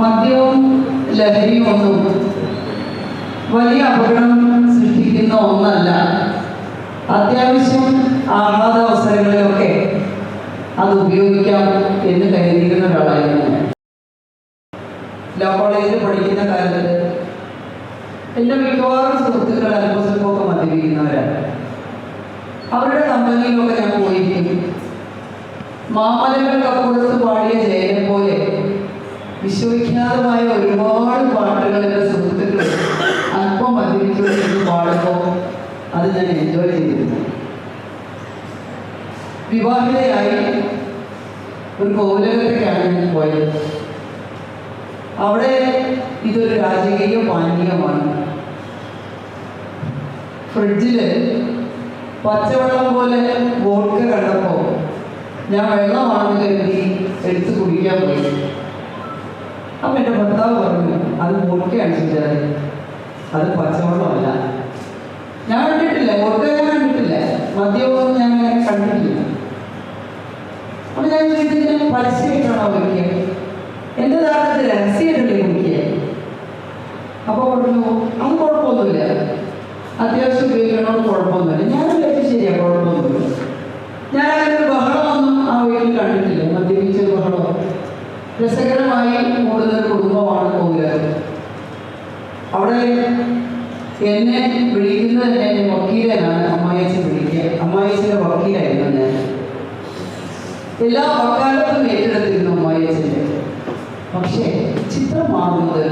മദ്യവും ലഹരിയും ഒന്നും വലിയ അപകടം സൃഷ്ടിക്കുന്ന ഒന്നല്ല. അത്യാവശ്യം ആഹ്ലാദാവസരങ്ങളിലൊക്കെ അത് ഉപയോഗിക്കാം എന്ന് കരുതിയിരുന്ന ഒരാളായിരുന്നു ലോ കോളേജിൽ പഠിക്കുന്ന കാലത്ത് എന്റെ മിക്കവാറും സുഹൃത്തുക്കൾ അല്പസ്വല്പമൊക്കെ മദ്യപിക്കുന്നവരാണ് അവരുടെ കമ്പനിയിലൊക്കെ ഞാൻ പോയിരിക്കും മാമലകൾക്കപ്പുറത്ത് പാടിയ ജയം വിശ്വവിഖ്യാതമായ ഒരുപാട് പാട്ടുകൾ എന്റെ സുഹൃത്തുക്കൾ അല്പം മദ്യപിച്ചുകൊണ്ടിരുന്ന് പാടുമ്പോൾ അത് ഞാൻ എൻജോയ് ചെയ്തിരുന്നു. വിവാഹിതയായി ഒരു കോവിലകത്തേക്കാണ് ഞാൻ പോയത്. അവിടെ ഇതൊരു രാജകീയ പാനീയമാണ് ഫ്രിഡ്ജിൽ പച്ചവെള്ളം പോലെ വോഡ്ക കണ്ടപ്പോൾ ഞാൻ വെള്ളമാണെന്ന് കരുതി എടുത്ത് കുടിക്കാൻ പോയി. അപ്പം എന്റെ ഭർത്താവ് പറഞ്ഞു അത് മുറുക്കയാണ് ചോദിച്ചത് അത് പച്ചവെള്ളമല്ല. ഞാൻ കണ്ടിട്ടില്ല വോഡ്ക ഞാൻ കണ്ടിട്ടില്ല. മദ്യമൊന്നും ഞാൻ അങ്ങനെ കണ്ടിട്ടില്ല. അപ്പൊ ഞാൻ ചോദിച്ചതിന് പരസ്യമായിട്ടാണോ കുടിക്കുക എന്റെ നാട്ടിൽ രഹസ്യമായിട്ടല്ലേ കുടിക്കുക അപ്പോൾ പറഞ്ഞു അങ്ങ് കുഴപ്പമൊന്നുമില്ല. അത്യാവശ്യം ഉപയോഗിക്കണമെന്ന് കുഴപ്പമൊന്നുമില്ല. ഞാൻ വിചാരിച്ചു ശരിയാ കുഴപ്പമൊന്നുമില്ല ഞാൻ അങ്ങനെ ഒരു ബഹളമൊന്നും ആ വീട്ടിൽ കണ്ടിട്ടില്ല മദ്യപിച്ച ബഹളം രസകരമായി കൂടുന്ന ഒരു കുടുംബമാണ് കോവിലാറ് അവിടെ എന്നെ വിളിക്കുന്നത് എന്റെ വക്കീലനാണ് അമ്മായിച്ചൻ വിളിക്കുക അമ്മായിച്ചന്റെ വക്കീലായിരുന്നു ഞാൻ. എല്ലാ വക്കാലത്തും ഏറ്റെടുത്തിരുന്നു അമ്മായിച്ചന്റെ പക്ഷേ ചിത്രം മാറുന്നത്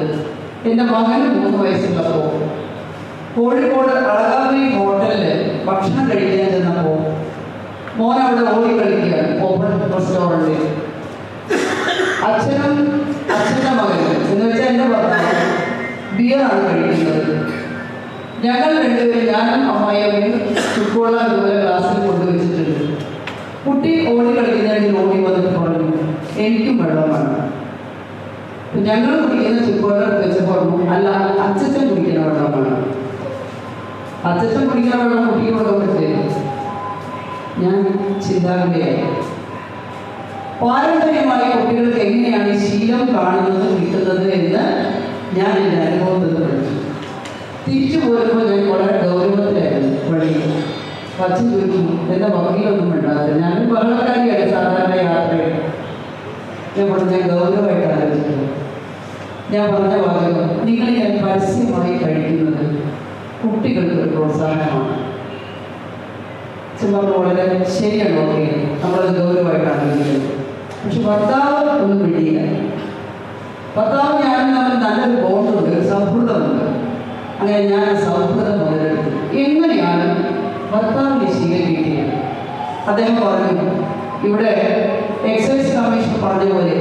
എന്റെ മകന് മൂന്ന് വയസ്സുള്ളപ്പോൾ കോഴിക്കോട് അളകാവി ഹോട്ടലിൽ ഭക്ഷണം കഴിക്കാൻ ചെന്നപ്പോൾ മോൻ അവിടെ ഓടി കളിക്കുകയാണ് ഓപ്പൺ റെസ്റ്റോറന്റിൽ. അച്ഛനും അച്ഛന്റെ മകനും എന്ന് വെച്ചാൽ എന്റെ ഭർത്താവ് ബിയറാണ് കഴിക്കുന്നത് ഞങ്ങൾ രണ്ടുപേരും ഞാനും അമ്മായിയമ്മയും ചുക്കുവെള്ളം ഇതുപോലെ ക്ലാസ്സിൽ കൊണ്ടുവച്ചിട്ടുണ്ട്. കുട്ടി ഓടി കളിക്കുന്നതിന് ഓടി വന്നിട്ട് പറഞ്ഞു എനിക്കും വെള്ളമാണ് ഞങ്ങൾ കുടിക്കുന്ന ചുക്കുവെള്ളം വെച്ചപ്പോൾ അല്ല അച്ഛൻ കുടിക്കുന്ന വെള്ളമാണ് അച്ഛൻ കുടിക്കുന്ന വെള്ളം കുട്ടിക്ക് പറ്റില്ല ഞാൻ ചിന്താഗതിയായി. പാരമ്പര്യമായി കുട്ടികൾക്ക് എങ്ങനെയാണ് ശീലം കാണുന്നത് കിട്ടുന്നത് എന്ന് ഞാൻ എന്റെ അനുഭവത്തിൽ പഠിച്ചു. തിരിച്ചു പോരുമ്പോൾ ഞാൻ വളരെ ഗൗരവത്തിലായിരുന്നു വഴി പച്ച ചോദിച്ചു എന്റെ വക്കീലൊന്നും ഉണ്ടാകില്ല ഞാനും ബഹളക്കാരിയാണ് സാധാരണ യാത്രയിൽ. ഞാൻ ഞാൻ ഗൗരവമായിട്ട് ആലോചിക്കുന്നു. ഞാൻ പറഞ്ഞ വാചകം നിങ്ങൾ ഞാൻ പരസ്യമായി കഴിക്കുന്നത് കുട്ടികൾക്ക് ഒരു പ്രോത്സാഹനമാണ്. ചുമ്മാ വളരെ ശരിയാണ് ഓക്കെ നമ്മളത് ഗൗരവമായിട്ടാണ് പക്ഷെ ഭർത്താവ് ഒന്നും പിടിയില്ല ഭർത്താവ് ഞാനും തമ്മിൽ നല്ലൊരു ബോണ്ടുണ്ട് സൗഹൃദമുണ്ട് അങ്ങനെ ഞാൻ സൗഹൃദം മുതലെടുത്തു എങ്ങനെയാണ് ഭർത്താവിനെ കിട്ടിയത് അദ്ദേഹം പറഞ്ഞു ഇവിടെ എക്സൈസ് കമ്മീഷൻ പറഞ്ഞ പോലെ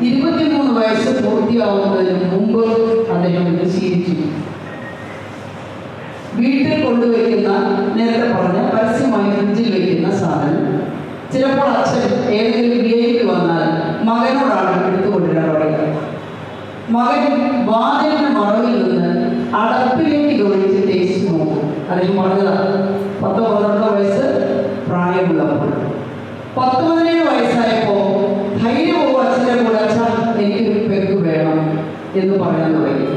ഇരുപത്തിമൂന്ന് വയസ്സ് പൂർത്തിയാവുന്നതിന് മുമ്പ് അദ്ദേഹം ഇത് വീട്ടിൽ കൊണ്ടുവയ്ക്കുന്ന നേരത്തെ പറഞ്ഞ പരസ്യമായി ഫ്രിഡ്ജിൽ വയ്ക്കുന്ന സാധനം. ചിലപ്പോൾ അച്ഛൻ ഏതെങ്കിലും വിഐപി വന്നാൽ മകനോടാണ് എടുത്തു കൊണ്ടുവരാൻ പറയുക മകൻ വാതിലിന് മറവിൽ നിന്ന് അടപ്പിലേക്ക് ഒഴിച്ച് ടേസ്റ്റ് നോക്കും. അല്ലെങ്കിൽ പറഞ്ഞതാണ് പത്തോ പന്ത്രണ്ടോ വയസ്സ് പ്രായമുള്ളപ്പോൾ. പത്ത് പതിനേഴ് വയസ്സായപ്പോ ധൈര്യവും അച്ഛന്റെ കൂടെ അച്ഛൻ എനിക്കൊരു പെഗ് വേണം എന്ന് പറയാൻ തുടങ്ങി.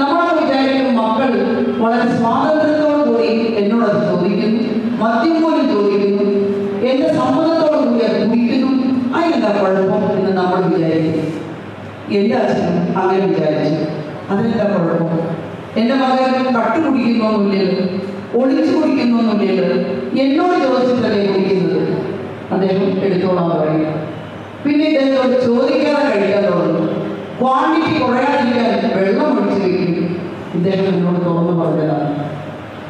നമ്മൾ വിചാരിക്കും മക്കൾ വളരെ സ്വാതന്ത്ര്യത്തോടു കൂടി എന്നോട് ചോദിക്കുന്നു മദ്യം പോലും ചോദിക്കുന്നു എന്റെ സമ്മതത്തോടു കൂടി അത് കുടിക്കുന്നു. അതിനെന്താ കുഴപ്പം എന്ന് നമ്മൾ വിചാരിക്കും. എന്റെ അച്ഛനും അങ്ങനെ വിചാരിച്ചു. അതിനെന്താ കുഴപ്പം? എന്റെ മകൻ കട്ടു കുടിക്കുന്നൊന്നുമില്ലല്ലോ ഒളിച്ചു കുടിക്കുന്നൊന്നുമില്ലല്ലോ എന്നോട് ചോദിച്ചിട്ടല്ലേ കുടിക്കുന്നത്? അദ്ദേഹം എടുത്തോളാൻ പറയും. പിന്നെ ഇദ്ദേഹത്തോട് ചോദിക്കാതെ കഴിക്കാൻ തുടങ്ങും. ക്വാണ്ടിറ്റി കുറയാതിരിക്കാൻ വെള്ളം ഒഴിച്ചു വയ്ക്കും ഇദ്ദേഹം എന്നോട് തുറന്നു പറഞ്ഞതാണ്.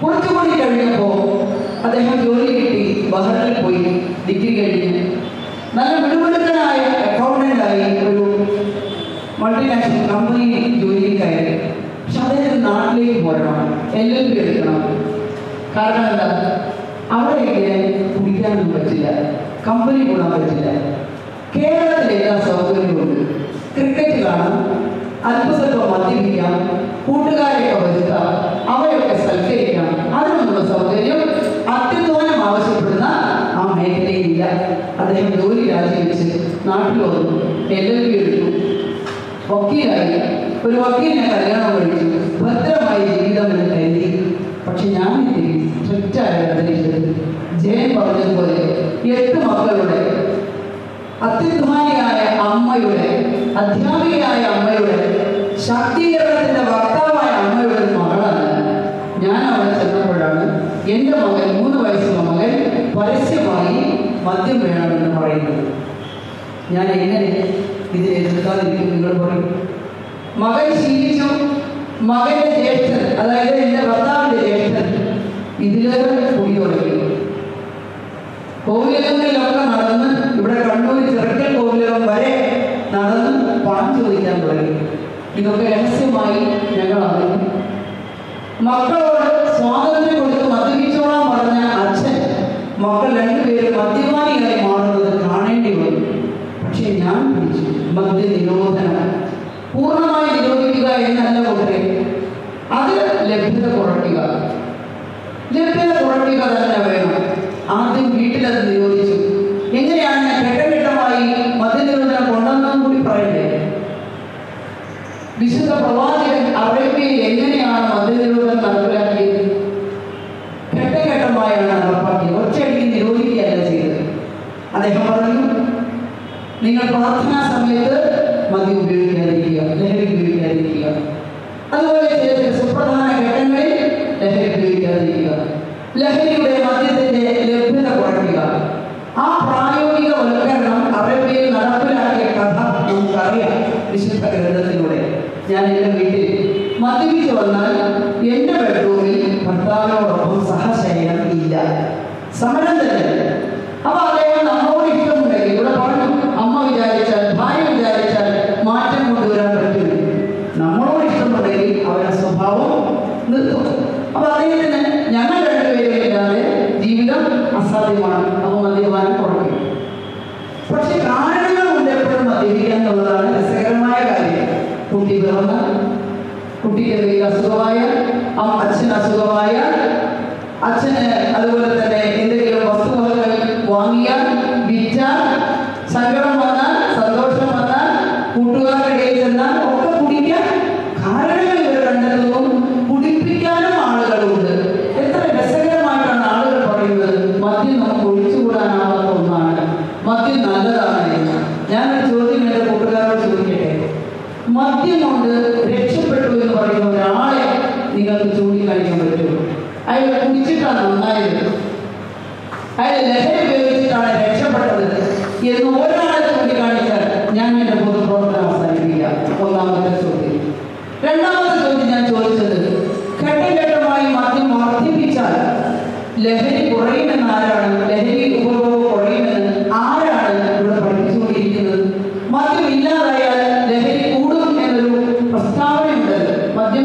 കുറച്ചുകൂടി കഴിഞ്ഞപ്പോൾ അദ്ദേഹം ജോലി കിട്ടി ബഹറിൽ പോയി ഡിഗ്രി കഴിഞ്ഞ്. നല്ല മിടുമിടുക്കനായ അക്കൗണ്ടന്റായി ഒരു മൾട്ടിനാഷണൽ കമ്പനിയിൽ ജോലിയിൽ കയറി. പക്ഷെ അദ്ദേഹം നാട്ടിലേക്ക് പോരണം. എൽ എൽ പി എടുക്കണം. കാരണം എന്താ? അവിടെയൊക്കെ കുടിക്കാനൊന്നും പറ്റില്ല. കമ്പനി കൂടാൻ പറ്റില്ല. കേരളത്തിൽ സൗകര്യമുണ്ട് ക്രിക്കറ്റ് കാണാം. അല്പസ്വല്പം മദ്യപിക്കാം. കൂട്ടുകാരെയൊക്കെ വരുത്താം. അവയൊക്കെ സൽക്കരിക്കാം. അതിനൊന്നുള്ള സൗകര്യം അത്യന്തോനം ആവശ്യപ്പെടുന്ന ആ മേഖലയിലില്ല. അദ്ദേഹം ജോലി രാജിവെച്ച് നാട്ടിൽ വന്നു. എൽ എൽ പി എടുത്തു. വക്കീലായി. ഒരു വക്കീലിനെ കല്യാണം കഴിച്ചു ഭദ്രമായി ജീവിതം എന്ന് കരുതി. പക്ഷെ ഞാൻ ഇതിൽ സ്ട്രിക്റ്റായി ജയൻ പറഞ്ഞതുപോലെ എട്ട് മക്കളുടെ അത്യധ്വാനിയായ അമ്മയുടെ അധ്യാപികയായ അമ്മയുടെ ശാക്തീകരണത്തിന്റെ വക്താവായ അമ്മയുടെ മകളാണ് ഞാൻ അവിടെ ചെന്നപ്പോഴാണ് എന്റെ മകൻ മൂന്ന് വയസ്സുള്ള മകൻ പരസ്യമായി മദ്യം വേണമെന്ന് പറയുന്നത്. ഞാൻ എങ്ങനെ ഇത് എതിർക്കാതിരിക്കും നിങ്ങൾ പറയും. മകൻ ശീലിച്ചു മകന്റെ ജ്യേഷ്ഠൻ അതായത് എന്റെ ഭർത്താവിന്റെ ജ്യേഷ്ഠൻ. ഇതിലേറെ കൂടി തുടങ്ങി. കോവിലകങ്ങളിലൊക്കെ നടന്ന് ഇവിടെ കണ്ണൂർ ചെറുക്കൽ കോവിലകം വരെ നടന്ന് പണം ചോദിക്കാൻ തുടങ്ങി. ഇതൊക്കെ രഹസ്യമായി ഞങ്ങൾ അറിഞ്ഞു. മക്കളോട് സ്വാതന്ത്ര്യം കൊടുത്ത് മദ്യപിച്ചോളാൻ പറഞ്ഞ അച്ഛൻ മക്കൾ രണ്ടുപേരും മദ്യപാനിയായി മാറി. സമ്പത്ത് നിരോധനം മദ്യപിച്ചു വന്നാൽ എന്റെ ബെഡ്റൂമിൽ ഭർത്താവിനോടൊപ്പം സഹശയനം ഇല്ല. സമരം തന്നെ. അപ്പൊ അദ്ദേഹം നമ്മളോട് ഇഷ്ടമുണ്ടെങ്കിൽ ഇവിടെ പറഞ്ഞു അമ്മ വിചാരിച്ച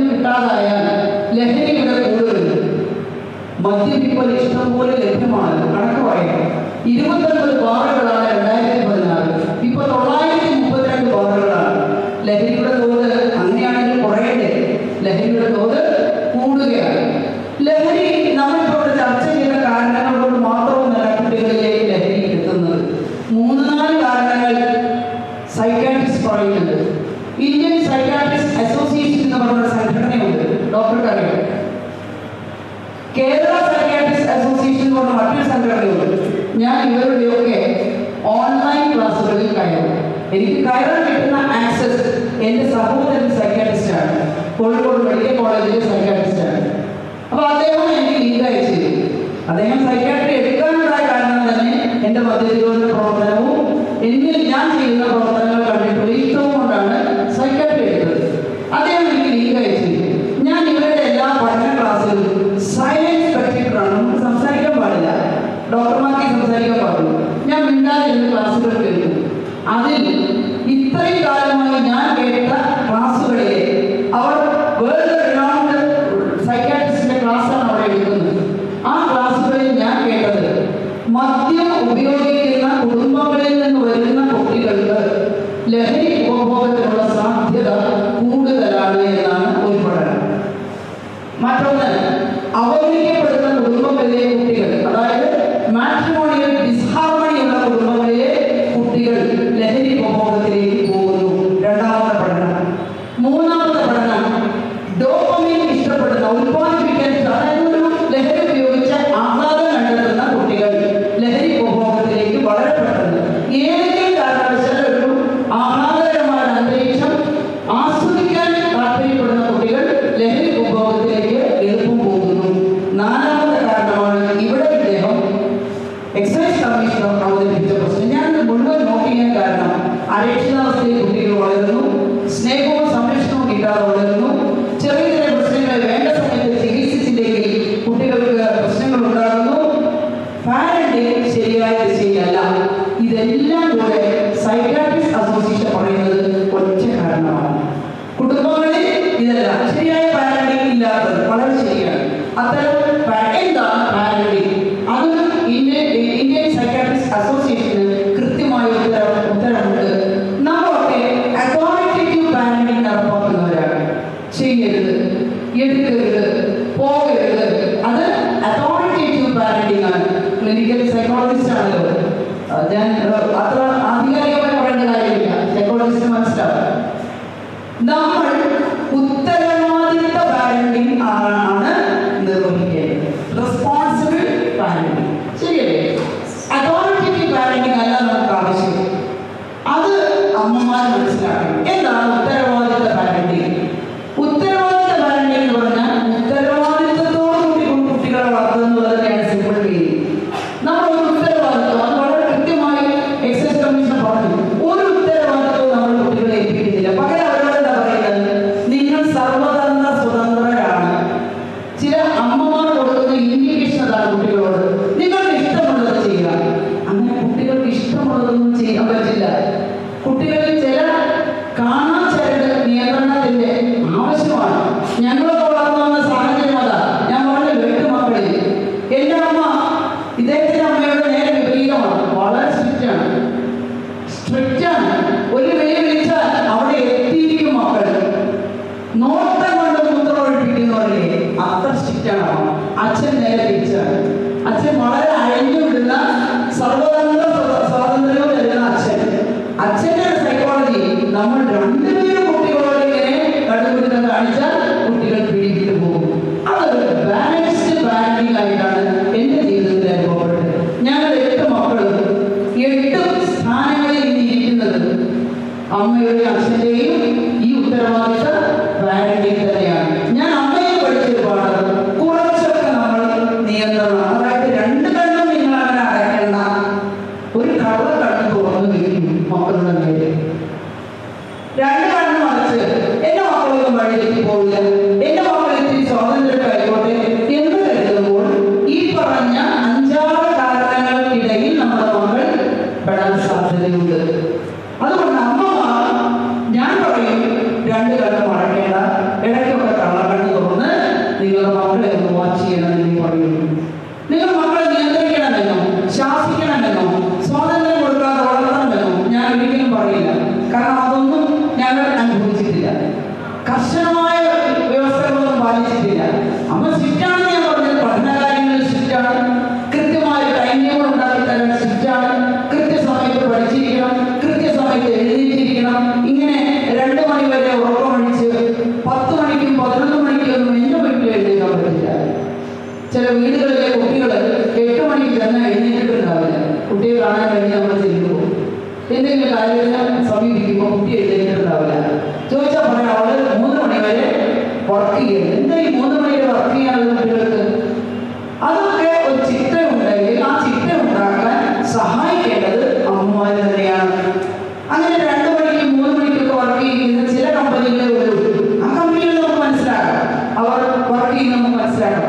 കിട്ടാതായാൽ ലഹരി ഇവിടെ കൂടുതലുണ്ട് മദ്യം ഇപ്പോൾ ഇഷ്ടംപോലെ ലഭ്യമാണ്. കണക്ക് പറയാം ഇരുപത്തൊൻപത് ബാറുകളാണ് രണ്ടായിരത്തി കോഴിക്കോട് മെഡിക്കൽ കോളേജിലെ സൈക്കാട്രിസ്റ്റാണ് അപ്പോൾ അദ്ദേഹം എനിക്ക് ലീഡായി അദ്ദേഹം സൈക്കാട്രി എടുക്കാനുള്ള കാരണം തന്നെ എൻ്റെ പദ്ധതികളുടെ പ്രവർത്തനവും എനിക്ക് ഞാൻ ചെയ്യുന്ന പ്രവർത്തനങ്ങൾ കണ്ടിട്ടുള്ള ഇഷ്ടവും കൊണ്ടാണ് അവഗണിക്കപ്പെടുന്ന കുടുംബമല്ലേ കുട്ടികൾ. അതായത് മാട്രിമോണിയൽ Father.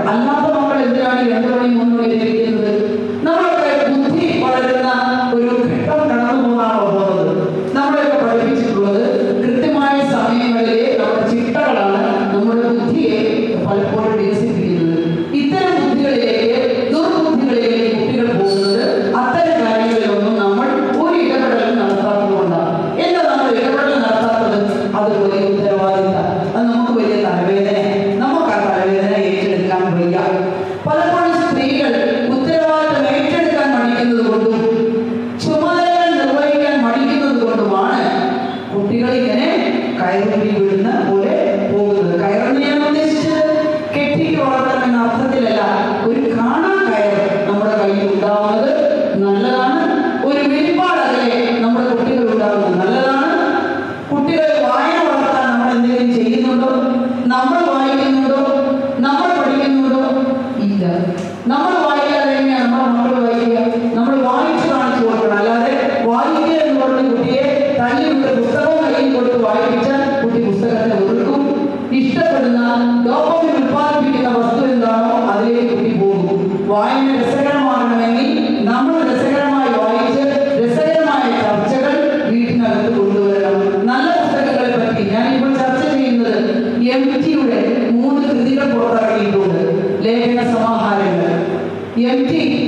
അല്ലാത്തവങ്ങൾ എന്തിനാണ് രണ്ടു മണി മൂന്ന് മണി E eu entendo.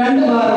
രണ്ട് bar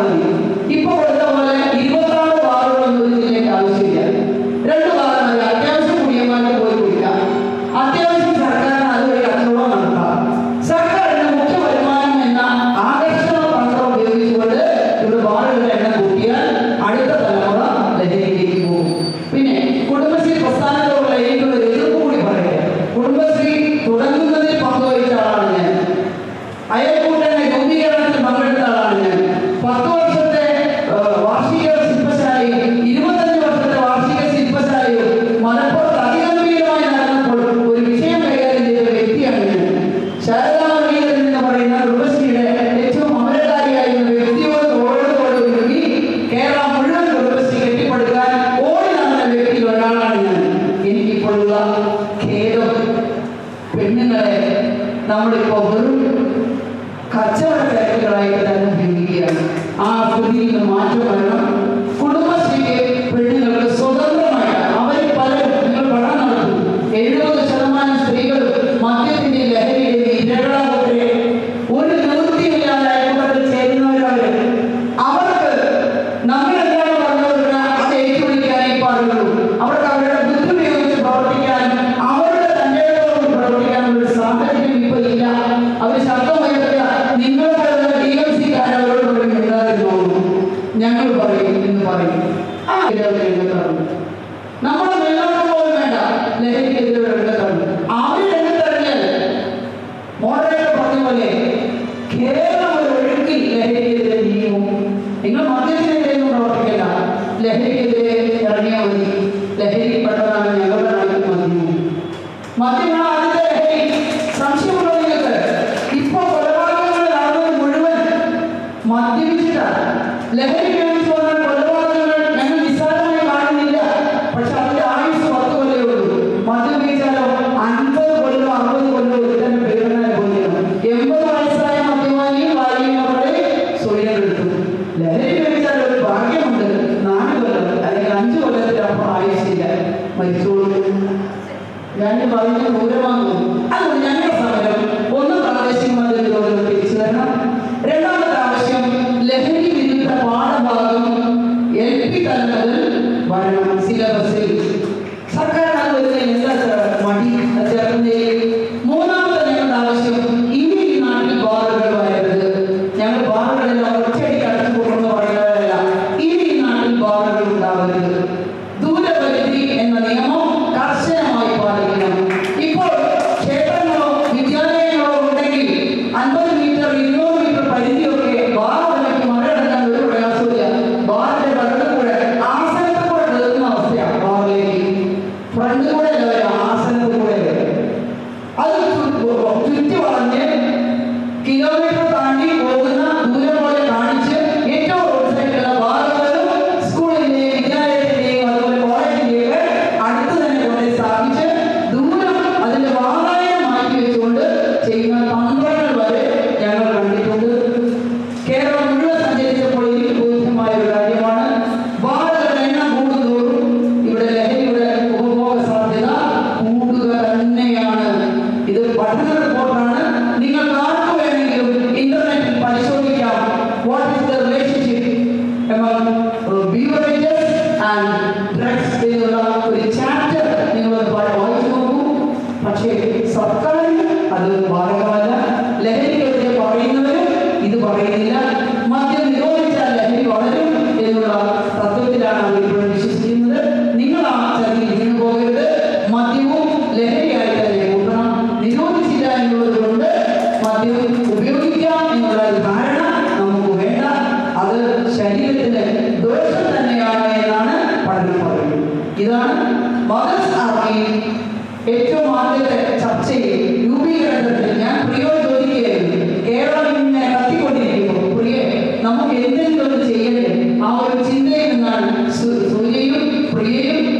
Remember, uh, beverages and നമുക്ക് എന്തെങ്കിലും ഒന്ന് ചെയ്യണേ ആ ഒരു ചിന്തയിൽ നിന്നാണ് സൂര്യയും പ്രിയയും